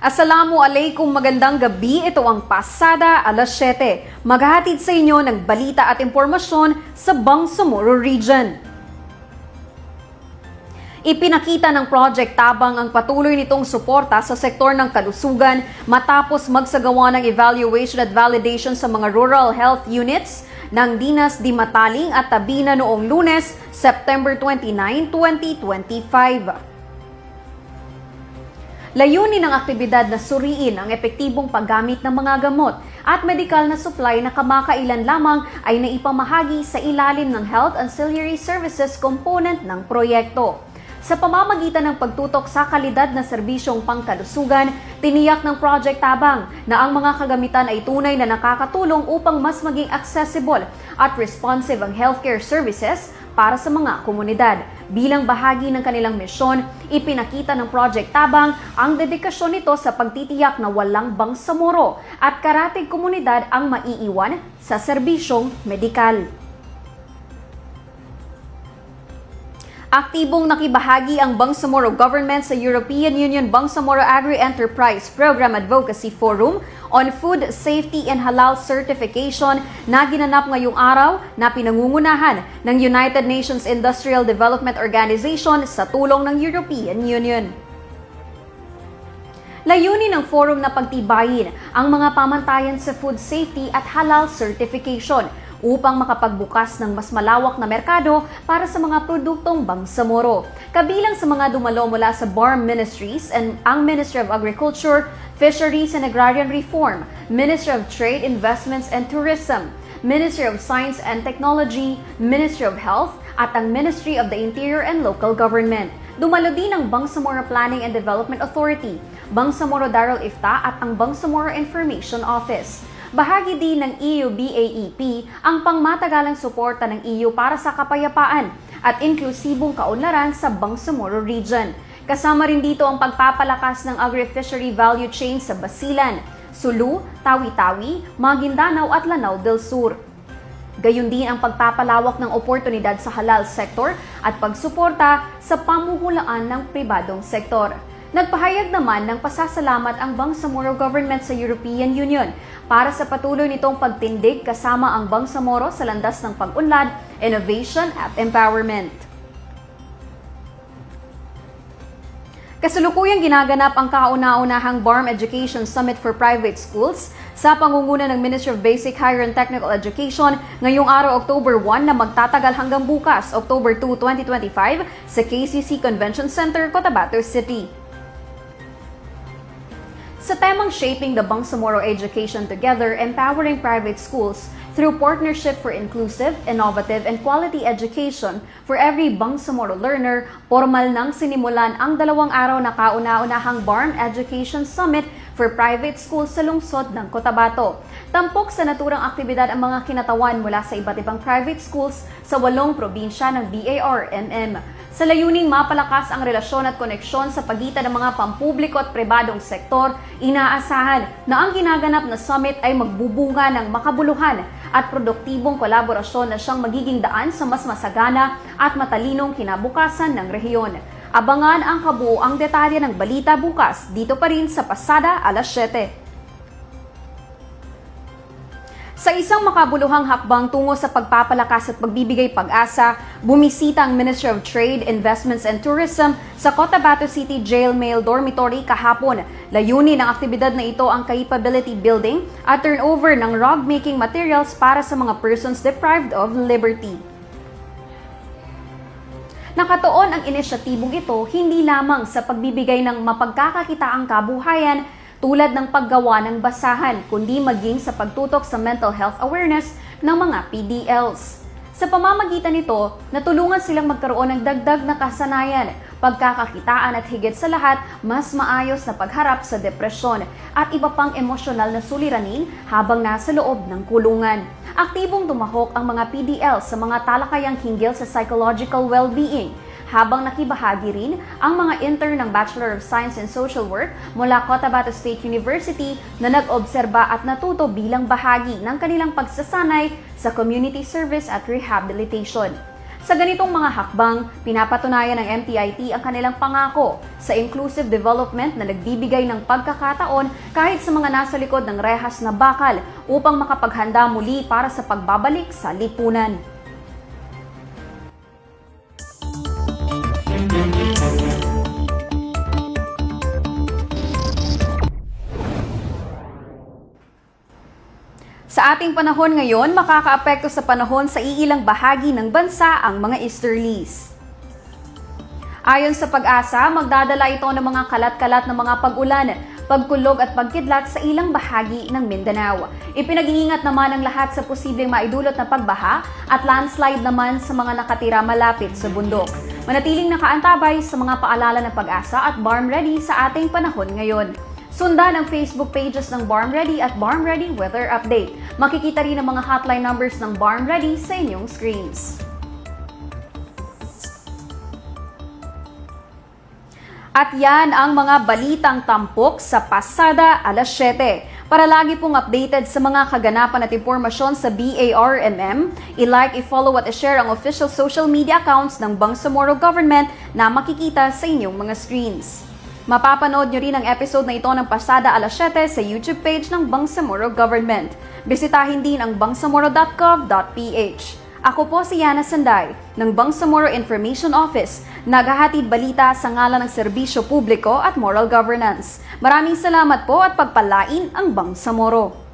Assalamu alaikum, magandang gabi. Ito ang Pasada alas 7. Maghahatid sa inyo ng balita at impormasyon sa Bangsamoro Region. Ipinakita ng Project Tabang ang patuloy nitong suporta sa sektor ng kalusugan matapos magsagawa ng evaluation at validation sa mga rural health units ng Dinas Di Mataling at Tabina noong lunes, September 29, 2025. Layunin ng aktibidad na suriin ang epektibong paggamit ng mga gamot at medikal na supply na kamakailan lamang ay naipamahagi sa ilalim ng Health Ancillary Services component ng proyekto. Sa pamamagitan ng pagtutok sa kalidad na serbisyong pangkalusugan, tiniyak ng Project Tabang na ang mga kagamitan ay tunay na nakakatulong upang mas maging accessible at responsive ang healthcare services para sa mga komunidad. Bilang bahagi ng kanilang misyon, ipinakita ng Project Tabang ang dedikasyon nito sa pagtitiyak na walang bangsamoro at karatig komunidad ang maiiwan sa serbisyong medikal. Aktibong nakibahagi ang Bangsamoro Government sa European Union Bangsamoro Agri-Enterprise Program Advocacy Forum on Food Safety and Halal Certification na ginanap ngayong araw na pinangungunahan ng United Nations Industrial Development Organization sa tulong ng European Union. Layunin ng forum na pagtibayin ang mga pamantayan sa food safety at halal certification upang makapagbukas ng mas malawak na merkado para sa mga produktong bangsamoro. Kabilang sa mga dumalo mula sa BARM Ministries and ang Ministry of Agriculture, Fisheries and Agrarian Reform, Ministry of Trade, Investments and Tourism, Ministry of Science and Technology, Ministry of Health, at ang Ministry of the Interior and Local Government. Dumalo din ang Bangsamoro Planning and Development Authority, Bangsamoro Darul Ifta at ang Bangsamoro Information Office. Bahagi din ng E EU BAEP ang pangmatagalang suporta ng EU para sa kapayapaan at inklusibong kaunlaran sa Bangsamoro Region. Kasama rin dito ang pagpapalakas ng agri-fishery value chain sa Basilan, Sulu, Tawi-Tawi, Maguindanao at Lanao del Sur. Gayun din ang pagpapalawak ng oportunidad sa halal sector at pagsuporta sa pamuhulaan ng pribadong sektor. Nagpahayag naman ng pasasalamat ang Bangsamoro Government sa European Union para sa patuloy nitong pagtindig kasama ang Bangsamoro sa landas ng pag-unlad, innovation at empowerment. Kasalukuyang ginaganap ang kauna-unahang BARM Education Summit for Private Schools sa pangunguna ng Ministry of Basic Higher and Technical Education ngayong araw October 1 na magtatagal hanggang bukas October 2, 2025 sa KCC Convention Center, Cotabato City. Sa temang Shaping the Bangsamoro Education Together, Empowering Private Schools through Partnership for Inclusive, Innovative, and Quality Education for Every Bangsamoro Learner, formal nang sinimulan ang dalawang araw na kauna-unahang BARM Education Summit for Private Schools sa lungsod ng Cotabato. Tampok sa naturang aktibidad ang mga kinatawan mula sa iba't ibang private schools sa walong probinsya ng BARMM sa layuning mapalakas ang relasyon at koneksyon sa pagitan ng mga pampubliko at pribadong sektor, inaasahan na ang ginaganap na summit ay magbubunga ng makabuluhan at produktibong kolaborasyon na siyang magiging daan sa mas masagana at matalinong kinabukasan ng rehiyon. Abangan ang kabuoang detalye ng balita bukas dito pa rin sa Pasada alas 7. Sa isang makabuluhang hakbang tungo sa pagpapalakas at pagbibigay pag-asa, bumisita ang Ministry of Trade, Investments and Tourism sa Cotabato City Jail Mail Dormitory kahapon. Layunin ng aktibidad na ito ang capability building at turnover ng rug-making materials para sa mga persons deprived of liberty. Nakatuon ang inisyatibong ito hindi lamang sa pagbibigay ng mapagkakakitaang kabuhayan tulad ng paggawa ng basahan, kundi maging sa pagtutok sa mental health awareness ng mga PDLs. Sa pamamagitan nito, natulungan silang magkaroon ng dagdag na kasanayan, pagkakakitaan at higit sa lahat, mas maayos na pagharap sa depresyon at iba pang emosyonal na suliranin habang nasa loob ng kulungan. Aktibong tumahok ang mga PDL sa mga talakayang hinggil sa psychological well-being, habang nakibahagi rin ang mga intern ng Bachelor of Science in Social Work mula Cotabato State University na nag-obserba at natuto bilang bahagi ng kanilang pagsasanay sa community service at rehabilitation. Sa ganitong mga hakbang, pinapatunayan ng MTIT ang kanilang pangako sa inclusive development na nagbibigay ng pagkakataon kahit sa mga nasa likod ng rehas na bakal upang makapaghanda muli para sa pagbabalik sa lipunan. Ating panahon ngayon, makakaapekto sa panahon sa iilang bahagi ng bansa ang mga easterlies. Ayon sa pag-asa, magdadala ito ng mga kalat-kalat na mga pag-ulan, pagkulog at pagkidlat sa ilang bahagi ng Mindanao. Ipinag-iingat naman ang lahat sa posibleng maidulot na pagbaha at landslide naman sa mga nakatira malapit sa bundok. Manatiling nakaantabay sa mga paalala ng pag-asa at Barm Ready sa ating panahon ngayon. Sundan ang Facebook pages ng Barm Ready at Barm Ready Weather Update. Makikita rin ang mga hotline numbers ng Barm Ready sa inyong screens. At yan ang mga balitang tampok sa pasada alas 7. Para lagi pong updated sa mga kaganapan at impormasyon sa BARMM, i-like, i-follow at i-share ang official social media accounts ng Bangsamoro Government na makikita sa inyong mga screens. Mapapanood nyo rin ang episode na ito ng Pasada alas 7 sa YouTube page ng Bangsamoro Government. Bisitahin din ang bangsamoro.gov.ph. Ako po si Yana Sanday ng Bangsamoro Information Office, naghahatid balita sa ngalan ng serbisyo publiko at moral governance. Maraming salamat po at pagpalain ang Bangsamoro.